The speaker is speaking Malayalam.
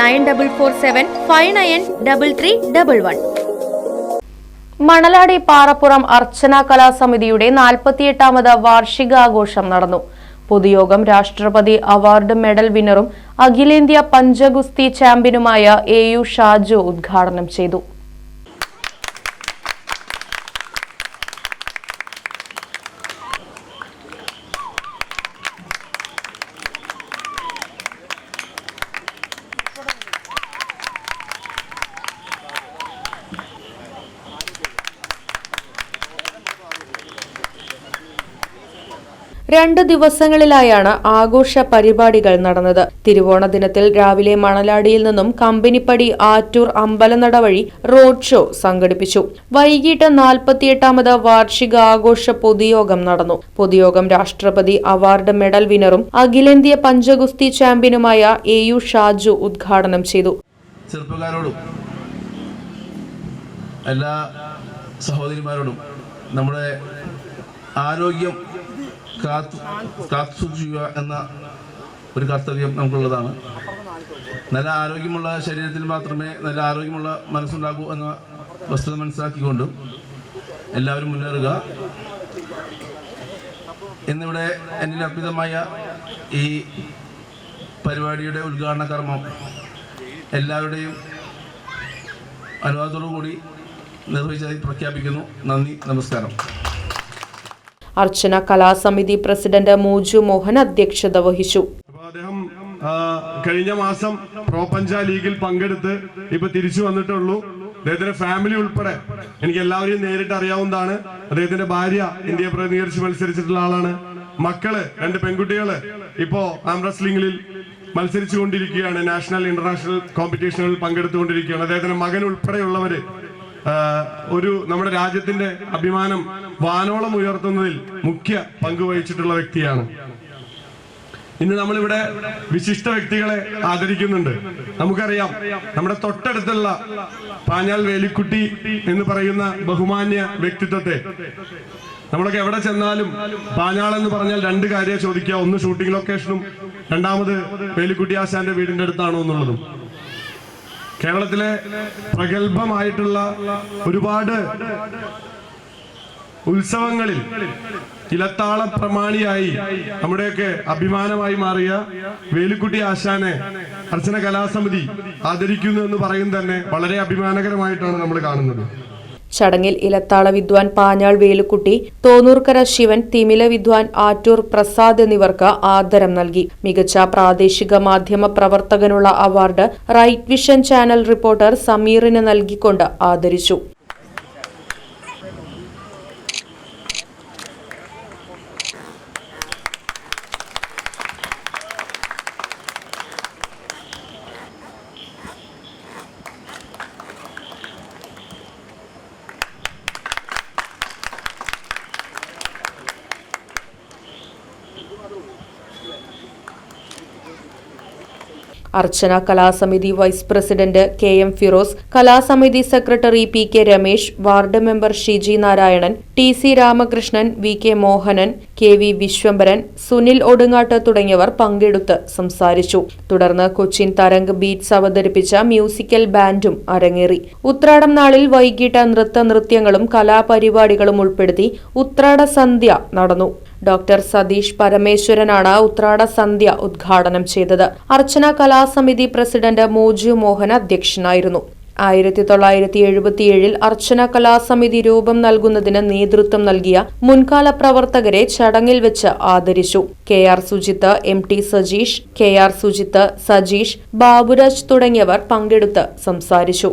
nine double four seven five nine double three double one. Manaladi Parappuram Archana കലാസമിതിയുടെ നാൽപ്പത്തിയെട്ടാമത് വാർഷികാഘോഷം നടന്നു. പൊതുയോഗം രാഷ്ട്രപതി അവാർഡ് മെഡൽ വിന്നറും അഖിലേന്ത്യാ പഞ്ചഗുസ്തി ചാമ്പ്യനുമായ എ യു ഷാജു ഉദ്ഘാടനം ചെയ്തു. രണ്ട് ദിവസങ്ങളിലായാണ് ആഘോഷ പരിപാടികൾ നടന്നത്. തിരുവോണ ദിനത്തിൽ രാവിലെ മണലാടിയിൽ നിന്നും കമ്പനിപ്പടി ആറ്റൂർ അമ്പലനട വഴി റോഡ് ഷോ സംഘടിപ്പിച്ചു. വൈകിട്ട് നാൽപ്പത്തിയെട്ടാമത് വാർഷിക ആഘോഷ പൊതുയോഗം നടന്നു. പൊതുയോഗം രാഷ്ട്രപതി അവാർഡ് മെഡൽ വിന്നറും അഖിലേന്ത്യ പഞ്ചഗുസ്തി ചാമ്പ്യനുമായ എ യു ഷാജു ഉദ്ഘാടനം ചെയ്തു. എല്ലാ സഹോദരിമാരോടും നമ്മുടെ ആരോഗ്യം കാത്തു സൂക്ഷിക്കുക എന്ന ഒരു കർത്തവ്യം നമുക്കുള്ളതാണ്. നല്ല ആരോഗ്യമുള്ള ശരീരത്തിൽ മാത്രമേ നല്ല ആരോഗ്യമുള്ള മനസ്സുണ്ടാകൂ എന്ന വസ്തുത മനസ്സിലാക്കിക്കൊണ്ടും എല്ലാവരും മുന്നേറുക. ഇന്നിവിടെ എന്നിൽ അർപ്പിതമായ ഈ പരിപാടിയുടെ ഉദ്ഘാടന കർമ്മം എല്ലാവരുടെയും അനുവാദത്തോടു കൂടി നിർവഹിച്ചതായി പ്രഖ്യാപിക്കുന്നു. നന്ദി നമസ്കാരം. അർച്ചന കലാസമിതി പ്രസിഡന്റ് മോജു മോഹൻ അധ്യക്ഷത വഹിച്ചു. കഴിഞ്ഞ മാസം പ്രോ പഞ്ചാ ലീഗിൽ പങ്കെടുത്ത് ഇപ്പൊ തിരിച്ചു വന്നിട്ടുള്ളൂ. അദ്ദേഹത്തിന്റെ ഫാമിലി ഉൾപ്പെടെ എനിക്ക് എല്ലാവരെയും നേരിട്ട് അറിയാവുന്നതാണ്. അദ്ദേഹത്തിന്റെ ഭാര്യ ഇന്ത്യയെ പ്രതിനിധീകരിച്ച് മത്സരിച്ചിട്ടുള്ള ആളാണ്. മക്കൾ രണ്ട് പെൺകുട്ടികൾ ഇപ്പോ ആം റെസ്ലിംഗിൽ മത്സരിച്ചു കൊണ്ടിരിക്കുകയാണ് നാഷണൽ ഇന്റർനാഷണൽ കോമ്പറ്റീഷനുകളിൽ പങ്കെടുത്തുകൊണ്ടിരിക്കുകയാണ്. അദ്ദേഹത്തിന്റെ മകൻ ഉൾപ്പെടെയുള്ളവര് ഒരു നമ്മുടെ രാജ്യത്തിന്റെ അഭിമാനം വാനോളം ഉയർത്തുന്നതിൽ മുഖ്യ പങ്ക് വഹിച്ചിട്ടുള്ള വ്യക്തിയാണ്. ഇന്ന് നമ്മളിവിടെ വിശിഷ്ട വ്യക്തികളെ ആദരിക്കുന്നുണ്ട്. നമുക്കറിയാം നമ്മുടെ തൊട്ടടുത്തുള്ള പാഞ്ഞാൽ വേലിക്കുട്ടി എന്ന് പറയുന്ന ബഹുമാന്യ വ്യക്തിത്വത്തെ. നമ്മളൊക്കെ എവിടെ ചെന്നാലും പാഞ്ഞാൾ എന്ന് പറഞ്ഞാൽ രണ്ട് കാര്യം ചോദിക്കുക. ഒന്ന് ഷൂട്ടിംഗ് ലൊക്കേഷനും രണ്ടാമത് വേലിക്കുട്ടി ആശാന്റെ വീടിന്റെ അടുത്താണോ എന്നുള്ളതും. കേരളത്തിലെ പ്രഗത്ഭമായിട്ടുള്ള ഒരുപാട് ഉത്സവങ്ങളിൽ ഇലത്താള പ്രമാണിയായി നമ്മുടെയൊക്കെ അഭിമാനമായി മാറിയ വേലുക്കുട്ടി ആശാനെ അർച്ചന കലാസമിതി ആദരിക്കുന്നു എന്ന് പറയുന്നത് തന്നെ വളരെ അഭിമാനകരമായിട്ടാണ് നമ്മൾ കാണുന്നത്. ചടങ്ങിൽ ഇലത്താള വിദ്വാൻ പാഞ്ഞാൾ വേലുക്കുട്ടി തോന്നൂർക്കര ശിവൻ തിമില വിദ്വാൻ ആറ്റൂർ പ്രസാദ് എന്നിവർക്ക് ആദരം നൽകി. മികച്ച പ്രാദേശിക മാധ്യമ പ്രവർത്തകനുള്ള award right vision channel reporter സമീറിന് നൽകിക്കൊണ്ട് ആദരിച്ചു. അർച്ചന കലാസമിതി vice president K M Firoz കലാസമിതി secretary P K Ramesh ward member Shiji Narayanan T C Ramakrishnan V K Mohanan K V Vishwambharan Sunil Odungat തുടങ്ങിയവർ പങ്കെടുത്ത് സംസാരിച്ചു. തുടർന്ന് കൊച്ചിൻ തരംഗ് ബീറ്റ്സ് അവതരിപ്പിച്ച മ്യൂസിക്കൽ ബാൻഡും അരങ്ങേറി. ഉത്രാടം നാളിൽ വൈകിട്ട് നൃത്ത നൃത്യങ്ങളും കലാപരിപാടികളും ഉൾപ്പെടുത്തി ഉത്രാട സന്ധ്യ നടന്നു. ഡോക്ടർ സതീഷ് പരമേശ്വരനാണ് ഉത്രാട സന്ധ്യ ഉദ്ഘാടനം ചെയ്തത്. അർച്ചന കലാസമിതി പ്രസിഡന്റ് മോജു മോഹൻ അധ്യക്ഷനായിരുന്നു. ആയിരത്തി തൊള്ളായിരത്തി എഴുപത്തിയേഴിൽ അർച്ചന കലാസമിതി രൂപം നൽകുന്നതിന് നേതൃത്വം നൽകിയ മുൻകാല പ്രവർത്തകരെ ചടങ്ങിൽ വെച്ച് ആദരിച്ചു. K R Sujith M T Sajeesh K R Sujith Sajeesh Baburaj തുടങ്ങിയവർ പങ്കെടുത്ത് സംസാരിച്ചു.